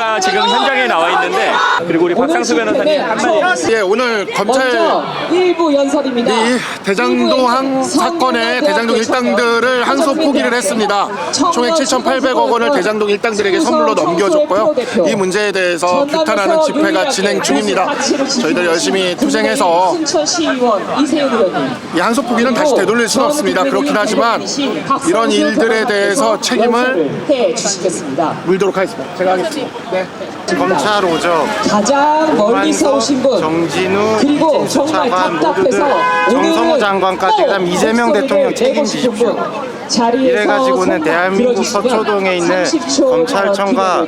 씨가 지금 현장에 나와 있는데 그리고 우리 박상수 변호사님 한마디 예, 오늘 검찰 일부 연설입니다. 이 대장동 항 사건의 대장동 일당들을 항소 포기를 했습니다. 총액 7,800억 원을 대장동 일당들에게 선물로 넘겨줬고요. 이 문제에 대해서 규탄하는 집회가 진행 중입니다. 저희들 열심히 투쟁해서 순천 시의원 이세윤 의원님 이 항소 포기는 다시 되돌릴 수는 없습니다. 그렇긴 하지만 이런 일들에 대해서 책임을 해 주시겠습니다. 물도록 하겠습니다. 제가 하겠습니다. 네. 검찰 오적 가장 멀리서 오신 분 정진우 그리고 정말 답답해서 정성호 장관까지 또 그다음 이재명 대통령 책임지십시오. 이래가지고는 손 대한민국 서초동에 있는 30초 검찰청과.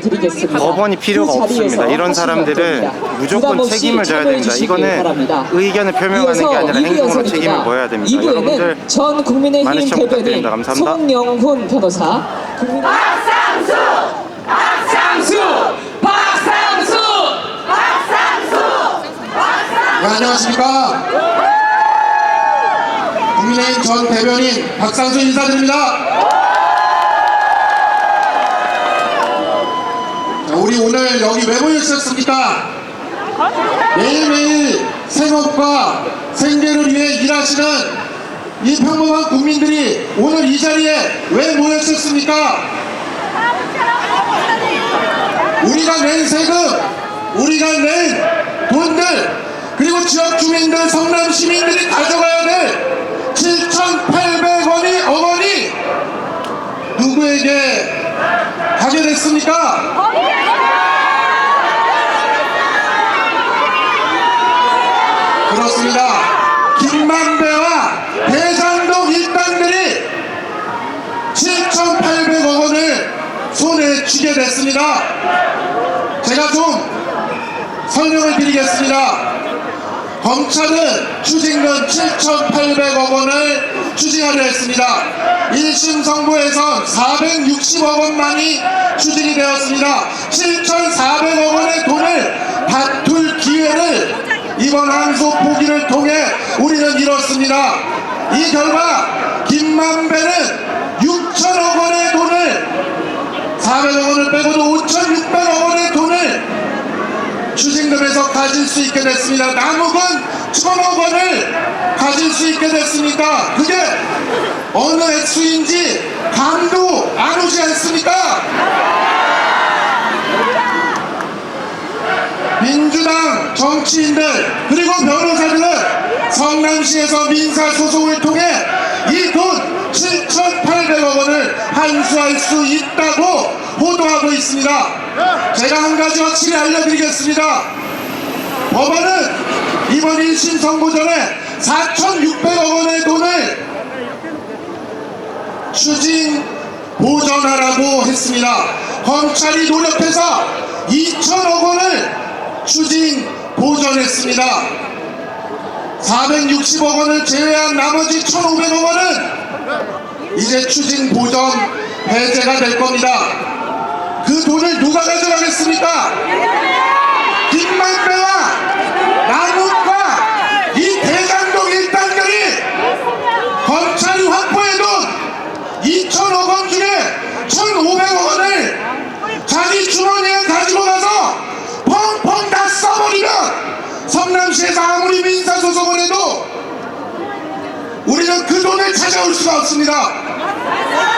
법원이 필요가 그 자리에서 없습니다. 이런 사람들은 무조건 책임을 져야 됩니다. 이거는 바랍니다. 의견을 표명하는 게 아니라 행동으로. 책임을 져야 됩니다. 여러분들 전 국민의힘 많은 시청 부탁드립니다. 감사합니다. 송영훈 변호사! 박상수! 박상수! 네, 안녕하십니까. 국민의힘 전 대변인 박상수 인사드립니다. 자, 우리 오늘 여기 왜 모였었습니까? 매일매일 생업과 생계를 위해 일하시는 이 평범한 국민들이 오늘 이 자리에 왜 모였었습니까? 우리가 낸 세금, 우리가 낸 돈들, 그리고 지역 주민들, 성남 시민들이 가져가야 될 7,800원이 어머니 누구에게 가게 됐습니까? 그렇습니다. 김만배와 대장동 일당들이 7,800억 원을 손에 쥐게 됐습니다. 제가 좀 설명을 드리겠습니다. 검찰은 추징금 7,800억 원을 추징하려 했습니다. 1심 선고에선 460억 원만이 추징이 되었습니다. 7,400억 원의 돈을 다툴 기회를 이번 항소 포기를 통해 우리는 잃었습니다. 이 결과 김만배는 6천억 원의 돈을 400억 원을 빼고도 5,600억 원의 추징금에서 가질 수 있게 됐습니다. 남욱은 천억 원을 가질 수 있게 됐습니까? 그게 어느 액수인지 감도 안 오지 않습니까? 민주당 정치인들 그리고 변호사들은 성남시에서 민사소송을 통해 이 돈 7,800억 원을 환수할 수 있다고 보도하고 있습니다. 제가 한 가지 확실히 알려드리겠습니다. 법원은 이번 1심 선고 전에 4,600억 원의 돈을 추징 보전하라고 했습니다. 검찰이 노력해서 2천억 원을 추징 보전했습니다. 460억 원을 제외한 나머지 1,500억 원은 이제 추징 보전 해제가 될 겁니다. 그 돈을 누가 가져가겠습니까? 김만배와 남욱과 이 대장동 일당들이 검찰이 확보해 돈 2천억 원 중에 1,500억 원을 자기 주머니에 가지고 가서 펑펑 다 써버리면 성남시에서 아무리 민사소송을 해도 우리는 그 돈을 찾아올 수가 없습니다.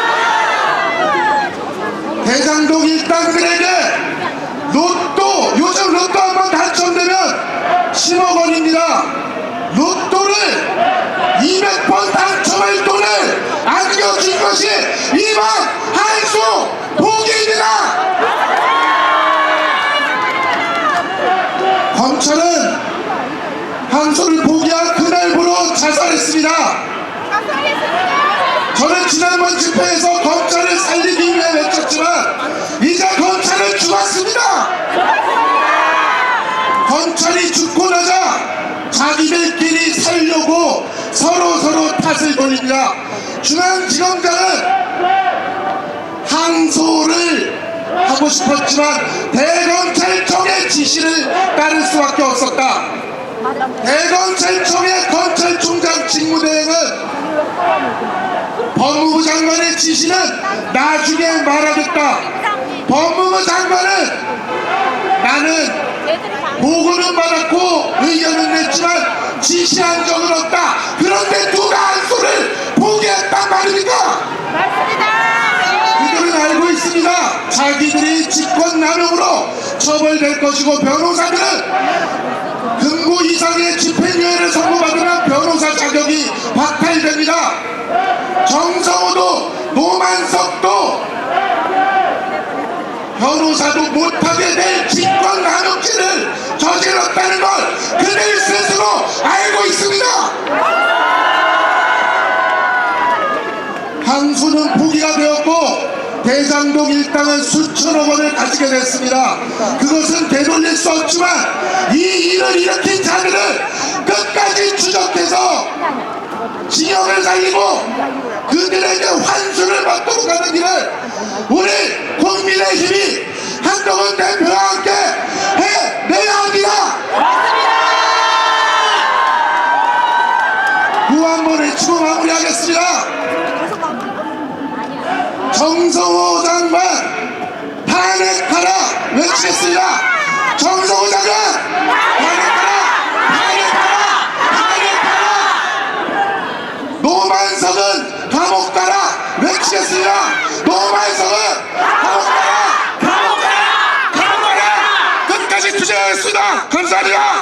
대장동 일당들에게 로또 요즘 로또 한 번 당첨되면 10억 원입니다. 로또를 200번 당첨할 돈을 안겨준 것이 이번 한수 포기입니다. 검찰은 항소를 포기한 그날부로 자살했습니다. 저는 지난번 집회에서 검찰을 살리기 위해 외쳤지만 이제 검찰은 죽었습니다. 검찰이 죽고 나자 자기들끼리 살려고 서로 탓을 돌립니다. 중앙지검장은 항소를 하고 싶었지만 대검찰청의 지시를 따를 수밖에 없었다. 대검찰청의 검찰총장 직무대행은 법무부 장관의 지시는 나중에 말하겠다. 법무부 장관은 나는 보고는 받았고 의견은 냈지만 지시한 적은 없다. 그런데 누가 한수를 포기했단 말입니까? 그들은 알고 있습니다. 자기들이 직권남용으로 처벌될 것이고 변호사들은 금고 이상의 집행유예를 선고받으면 변호사 자격이 박탈됩니다. 정성호도 노만석도 변호사도 못하게 될 직권남용죄를 저질렀다는 걸 그들 스스로 알고 있습니다. 항수는 포기가 되었고 대장동 일당은 수천억 원을 가지게 됐습니다. 그것은 되돌릴 수 없지만 이 일을 일으킨 자들을 끝까지 추적해서 징역을 살리고 그들에게 환수를 받도록 하는 일을 우리 국민의 힘이 한동훈 대표와 함께 해내야 합니다. 구한번 외치고 마무리하겠습니다. 정성호 장관 탄핵하라 외치겠습니다. 정성호 장관 탄핵하라 탄핵하라 탄핵하라 노만석은 감옥 가라 외치겠습니다. 노만석은 감옥 가라 감